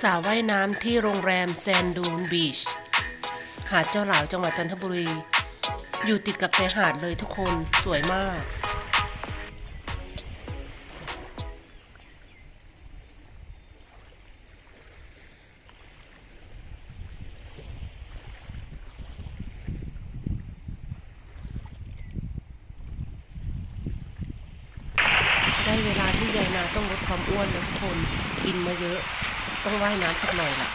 สระว่ายน้ำที่โรงแรมแซนดูนบีช หาดเจ้าหลาวจังหวัดจันทบุรี อยู่ติดกับชายหาดเลยทุกคนสวยมาก ได้เวลาที่ยายนาต้องลดความอ้วนแล้วทุกคน กินมาเยอะ ต้องว่ายน้ำสักหน่อยล่ะ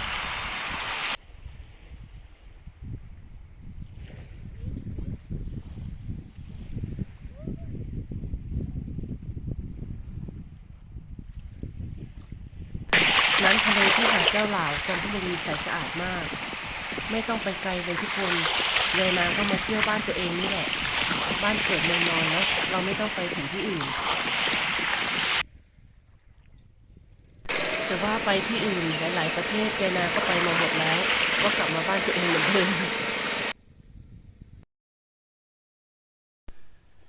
น้ำทะเลที่หาดเจ้าหลาวจันทบุรีใสสะอาดมาก ไม่ต้องไปไกลเลยทุกคนยายนางก็มาเที่ยวบ้านตัวเองนี่แหละ บ้านเกิดเมืองนอนเนาะเราไม่ต้องไปถึงที่อื่น จะว่าไปที่อื่นหลาย ๆ ประเทศยายนาก็ไปมาหมดแล้ว ก็กลับมาบ้านตัวเองเหมือนเดิม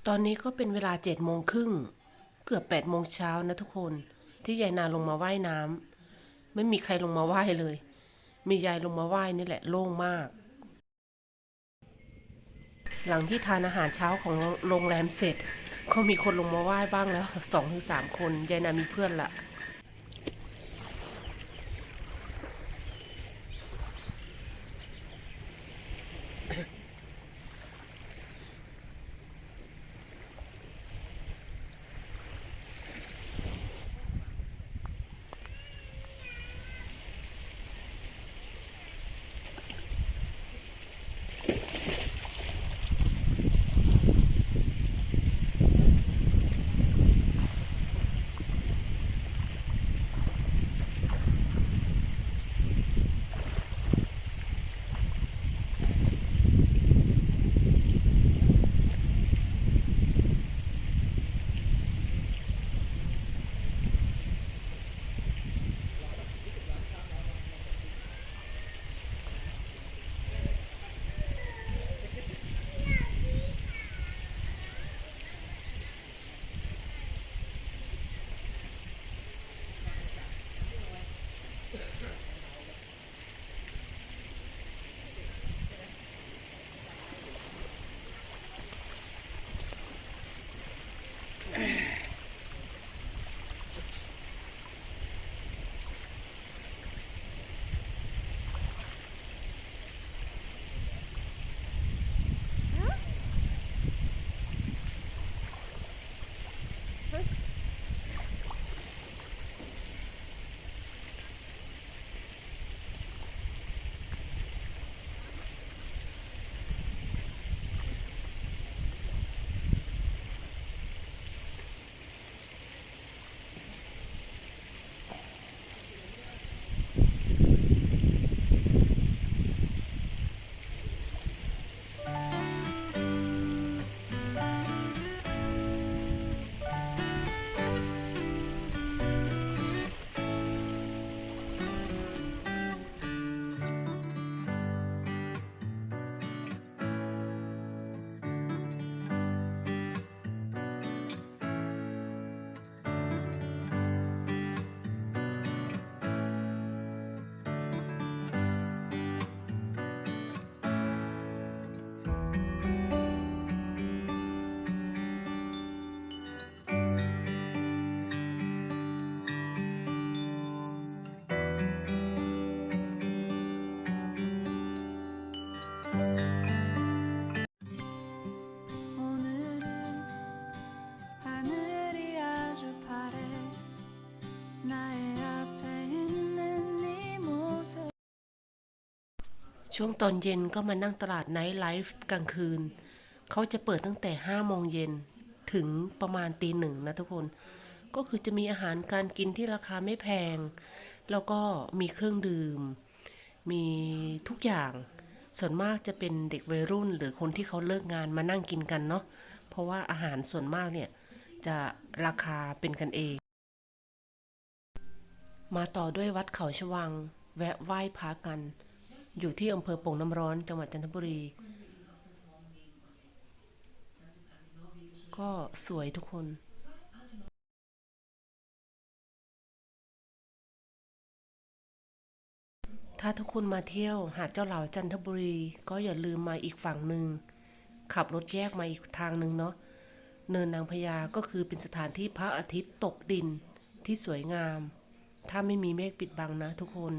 ตอนนี้ก็เป็นเวลาเจ็ดโมงครึ่งเกือบแปดโมงเช้านะทุกคนที่ยายนาลงมาว่ายน้ำไม่มีใครลงมาว่ายเลย มียายลงมาว่ายนี่แหละโล่งมาก หลังที่ทานอาหารเช้าของโรงแรมเสร็จ ก็มีคนลงมาว่ายบ้างแล้วสองถึงสามคนยายนามีเพื่อนละ ช่วงตอนเย็นก็มานั่งตลาดไนท์ไลฟ์กลางคืน เขาจะเปิดตั้งแต่ห้าโมงเย็นถึงประมาณตีหนึ่งนะทุกคน ก็คือจะมีอาหารการกินที่ราคาไม่แพง แล้วก็มีเครื่องดื่ม มีทุกอย่าง ส่วนมากจะเป็นเด็กวัยรุ่น หรือคนที่เขาเลิกงานมานั่งกินกันเนาะ เพราะว่าอาหารส่วนมากเนี่ยจะราคาเป็นกันเอง มาต่อด้วยวัดเขาชวัง แวะไหว้พระกัน อยู่ที่อำเภอปงน้ำร้อนจังหวัดจันทบุรี ก็สวยทุกคนถ้าทุกคนมาเที่ยวหาดเจ้าเหลาจันทบุรี ก็อย่าลืมมาอีกฝั่งหนึ่ง ขับรถแยกมาอีกทางหนึ่งเนาะเนินนางพญาก็คือเป็นสถานที่พระอาทิตย์ตกดินที่สวยงาม ถ้าไม่มีเมฆปิดบังนะทุกคน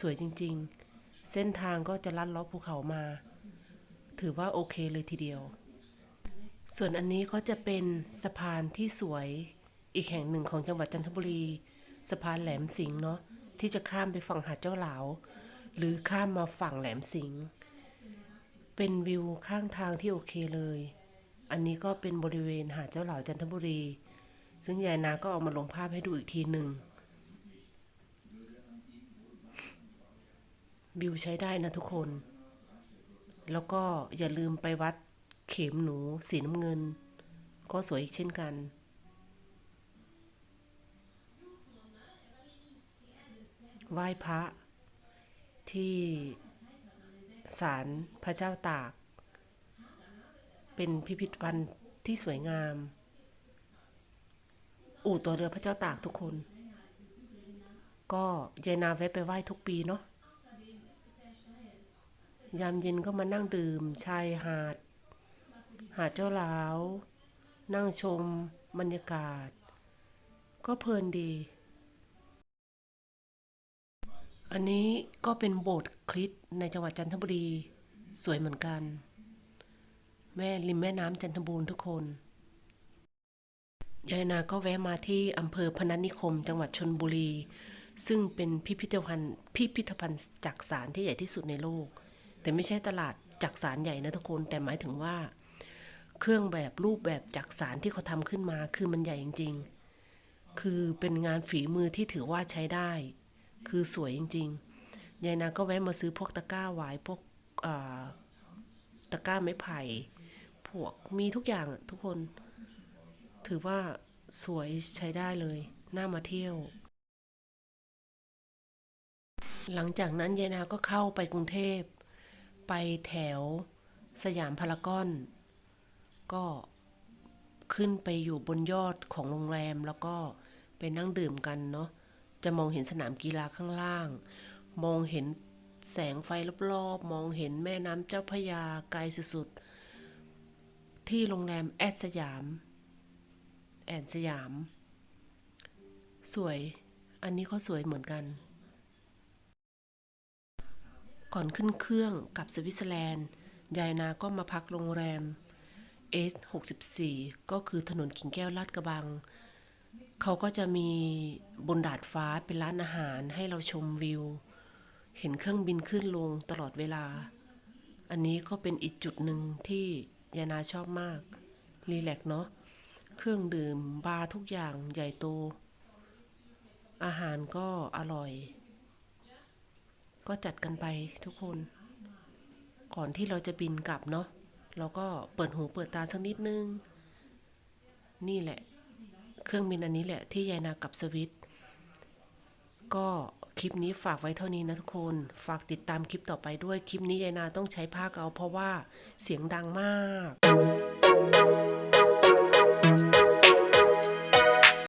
สวยจริง ๆ เส้นทางก็จะลัดเลาะภูเขามา ถือว่าโอเคเลยทีเดียว ส่วนอันนี้ก็จะเป็นสะพานที่สวยอีกแห่งหนึ่งของจังหวัดจันทบุรี สะพานแหลมสิงห์เนาะที่จะข้ามไปฝั่งหาดเจ้าหลาว หรือข้ามมาฝั่งแหลมสิงห์เป็นวิวข้างทางที่โอเคเลย อันนี้ก็เป็นบริเวณหาดเจ้าหลาวจันทบุรี ซึ่งยายนาก็เอามาลงภาพให้ดูอีกทีหนึ่ง วิวใช้ได้นะทุกคน แล้วก็อย่าลืมไปวัดเข็มหนูสีน้ำเงิน ก็สวยอีกเช่นกัน ไหว้พระที่ศาลพระเจ้าตาก เป็นพิพิธภัณฑ์ที่สวยงาม อู่ตัวเรือพระเจ้าตากทุกคน ก็ยายนาแวะไปไหว้ทุกปีเนาะ ยามเย็นก็มานั่งดื่ม ชายหาด หาดเจ้าหลาว นั่งชมบรรยากาศ ก็เพลินดี อันนี้ก็เป็นโบสถ์คริสต์ในจังหวัดจันทบุรีสวยเหมือนกัน แม่ริมแม่น้ำจันทบูรณ์ทุกคนยายนาก็แวะมาที่อำเภอพนัสนิคม จังหวัดชนบุรี ซึ่งเป็นพิพิธภัณฑ์พิพิธภัณฑ์จักสารที่ใหญ่ที่สุดในโลก แต่ไม่ใช่ตลาดจักสารใหญ่นะทุกคนแต่หมายถึงว่า เครื่องแบบรูปแบบจักสารที่เขาทำขึ้นมาคือมันใหญ่จริง ๆ คือเป็นงานฝีมือที่ถือว่าใช้ได้ คือสวยจริงๆยายนาก็แวะมาซื้อพวกตะกร้าหวายพวกอ่าตะกร้าไม้ไผ่พวกมีทุกอย่างทุกคน ถือว่าสวยใช้ได้เลย น่ามาเที่ยว หลังจากนั้นยายนาก็เข้าไปกรุงเทพ ไปแถวสยามพารากอน ก็ขึ้นไปอยู่บนยอดของโรงแรมแล้วก็ไปนั่งดื่มกันเนาะจะมองเห็นสนามกีฬาข้างล่าง มองเห็นแสงไฟรอบๆ มองเห็นแม่น้ำเจ้าพระยาไกลสุดๆ ที่โรงแรมแอดสยาม แอนสยาม สวย อันนี้ก็สวยเหมือนกัน ก่อนขึ้นเครื่องกับสวิตเซอร์แลนด์ ยายนาก็มาพักโรงแรม S64 ก็คือถนนกิ่งแก้วลาดกระบัง เขาก็จะมีบนดาดฟ้าเป็นร้านอาหารให้เราชมวิว เห็นเครื่องบินขึ้นลงตลอดเวลา อันนี้ก็เป็นอีกจุดหนึ่งที่ยานาชอบมาก รีแลกซ์เนาะ เครื่องดื่มบาร์ทุกอย่างใหญ่โต อาหารก็อร่อย ก็จัดกันไปทุกคน ก่อนที่เราจะบินกลับเนาะเราก็เปิดหูเปิดตาสักนิดนึง นี่แหละ เครื่องบินอันนี้แหละที่ยายนากับสวิตก็คลิปนี้ฝากไว้เท่านี้นะทุกคน ฝากติดตามคลิปต่อไปด้วย คลิปนี้ยายนาต้องใช้ภาคเอาเพราะว่าเสียงดังมาก